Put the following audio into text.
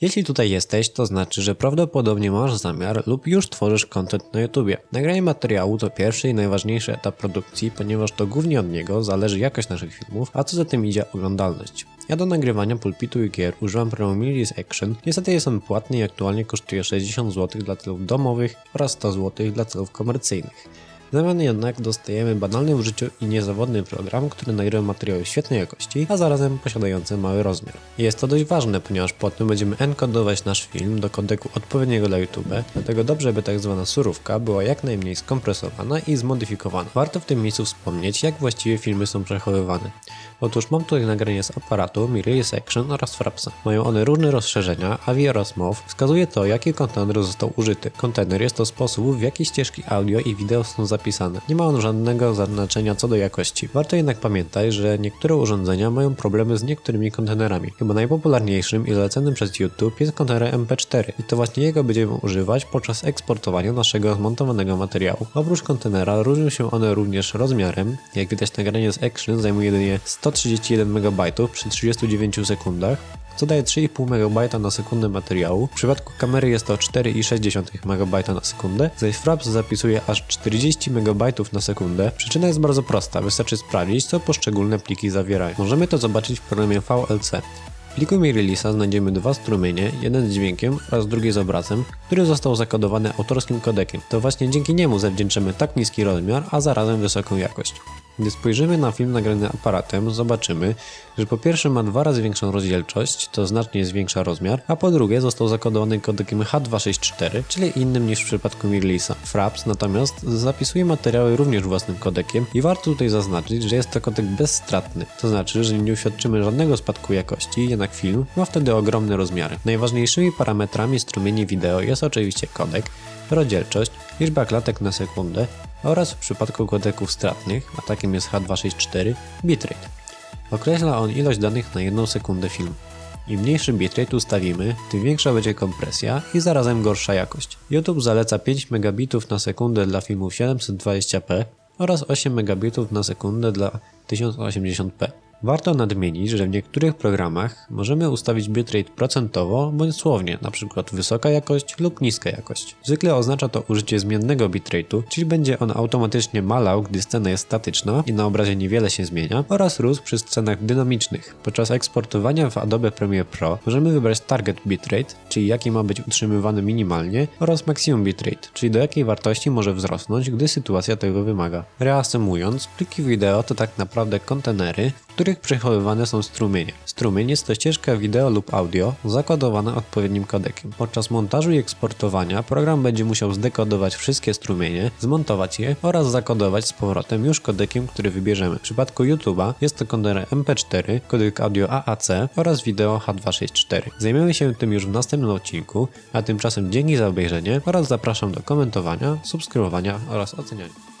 Jeśli tutaj jesteś, to znaczy, że prawdopodobnie masz zamiar lub już tworzysz content na YouTubie. Nagranie materiału to pierwszy i najważniejszy etap produkcji, ponieważ to głównie od niego zależy jakość naszych filmów, a co za tym idzie oglądalność. Ja do nagrywania pulpitu i gier używam programu Milius Action. Niestety jest on płatny i aktualnie kosztuje 60 zł dla celów domowych oraz 100 zł dla celów komercyjnych. Zamian jednak dostajemy banalny w życiu i niezawodny program, który nagrywa materiały świetnej jakości, a zarazem posiadający mały rozmiar. Jest to dość ważne, ponieważ potem będziemy enkodować nasz film do kodeku odpowiedniego dla YouTube, dlatego dobrze by tak zwana surówka była jak najmniej skompresowana i zmodyfikowana. Warto w tym miejscu wspomnieć, jak właściwie filmy są przechowywane. Otóż mam tutaj nagranie z aparatu, Mirrorless Action oraz Frapsa. Mają one różne rozszerzenia, a AVI oraz MOV wskazuje to, jaki kontener został użyty. Kontener jest to sposób, w jaki ścieżki audio i wideo są zapisane. Nie ma on żadnego znaczenia co do jakości. Warto jednak pamiętać, że niektóre urządzenia mają problemy z niektórymi kontenerami. Chyba najpopularniejszym i zlecanym przez YouTube jest kontener MP4 i to właśnie jego będziemy używać podczas eksportowania naszego zmontowanego materiału. Oprócz kontenera różnią się one również rozmiarem. Jak widać nagranie z Action zajmuje jedynie 131 MB przy 39 sekundach, co daje 3,5 MB na sekundę materiału. W przypadku kamery jest to 4,6 MB na sekundę, zaś Fraps zapisuje aż 40 MB na sekundę. Przyczyna jest bardzo prosta, wystarczy sprawdzić, co poszczególne pliki zawierają. Możemy to zobaczyć w programie VLC. W pliku Mirrorlisa znajdziemy dwa strumienie, jeden z dźwiękiem oraz drugi z obrazem, który został zakodowany autorskim kodekiem. To właśnie dzięki niemu zawdzięczamy tak niski rozmiar, a zarazem wysoką jakość. Gdy spojrzymy na film nagrany aparatem, zobaczymy, że po pierwsze ma dwa razy większą rozdzielczość, to znacznie zwiększa rozmiar, a po drugie został zakodowany kodekiem H264, czyli innym niż w przypadku Mirlisa. Fraps natomiast zapisuje materiały również własnym kodekiem i warto tutaj zaznaczyć, że jest to kodek bezstratny, to znaczy, że nie uświadczymy żadnego spadku jakości, jednak film ma wtedy ogromne rozmiary. Najważniejszymi parametrami strumieni wideo jest oczywiście kodek, rozdzielczość, liczba klatek na sekundę oraz w przypadku kodeków stratnych, a takim jest H264, bitrate. Określa on ilość danych na jedną sekundę filmu. Im mniejszy bitrate ustawimy, tym większa będzie kompresja i zarazem gorsza jakość. YouTube zaleca 5 megabitów na sekundę dla filmów 720p oraz 8 megabitów na sekundę dla 1080p. Warto nadmienić, że w niektórych programach możemy ustawić bitrate procentowo bądź słownie, np. wysoka jakość lub niska jakość. Zwykle oznacza to użycie zmiennego bitrate'u, czyli będzie on automatycznie malał, gdy scena jest statyczna i na obrazie niewiele się zmienia, oraz rósł przy scenach dynamicznych. Podczas eksportowania w Adobe Premiere Pro możemy wybrać target bitrate, czyli jaki ma być utrzymywany minimalnie, oraz maximum bitrate, czyli do jakiej wartości może wzrosnąć, gdy sytuacja tego wymaga. Reasumując, pliki wideo to tak naprawdę kontenery, których przechowywane są strumienie. Strumień jest to ścieżka wideo lub audio zakodowana odpowiednim kodekiem. Podczas montażu i eksportowania program będzie musiał zdekodować wszystkie strumienie, zmontować je oraz zakodować z powrotem już kodekiem, który wybierzemy. W przypadku YouTube'a jest to kontener MP4, kodek audio AAC oraz wideo H264. Zajmiemy się tym już w następnym odcinku, a tymczasem dzięki za obejrzenie oraz zapraszam do komentowania, subskrybowania oraz oceniania.